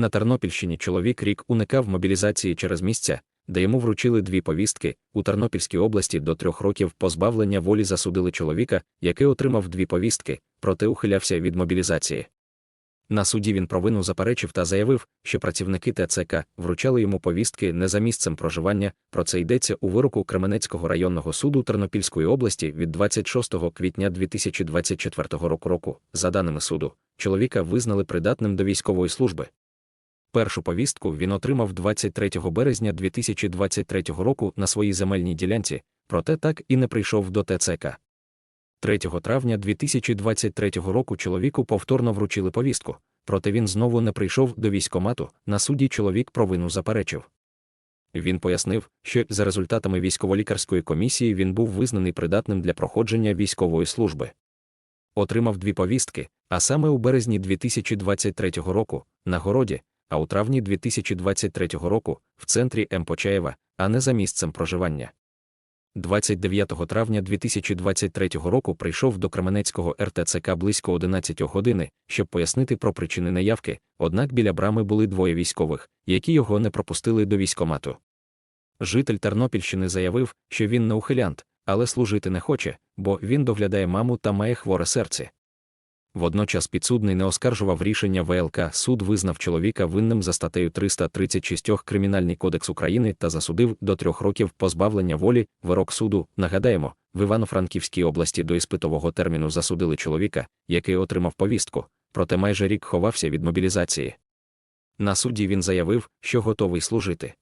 На Тернопільщині чоловік рік уникав мобілізації через місця, де йому вручили дві повістки. У Тернопільській області до трьох років позбавлення волі засудили чоловіка, який отримав дві повістки, проте ухилявся від мобілізації. На суді він провину заперечив та заявив, що працівники ТЦК вручали йому повістки не за місцем проживання. Про це йдеться у вироку Кременецького районного суду Тернопільської області від 26 квітня 2024 року. року. За даними суду, чоловіка визнали придатним до військової служби. Першу повістку він отримав 23 березня 2023 року на своїй земельній ділянці, проте так і не прийшов до ТЦК. 3 травня 2023 року чоловіку повторно вручили повістку, проте він знову не прийшов до військомату. На суді чоловік провину заперечив. Він пояснив, що за результатами військово-лікарської комісії він був визнаний придатним для проходження військової служби. Отримав дві повістки, а саме у березні 2023 року на городі, а у травні 2023 року в центрі М. Почаєва, а не за місцем проживання. 29 травня 2023 року прийшов до Кременецького РТЦК близько 11 години, щоб пояснити про причини неявки, однак біля брами були двоє військових, які його не пропустили до військомату. Житель Тернопільщини заявив, що він не ухилянт, але служити не хоче, бо він доглядає маму та має хворе серце. Водночас підсудний не оскаржував рішення ВЛК. Суд визнав чоловіка винним за статтею 336 Кримінальний кодекс України та засудив до трьох років позбавлення волі. Вирок суду, нагадаємо, в Івано-Франківській області до іспитового терміну засудили чоловіка, який отримав повістку, проте майже рік ховався від мобілізації. На суді він заявив, що готовий служити.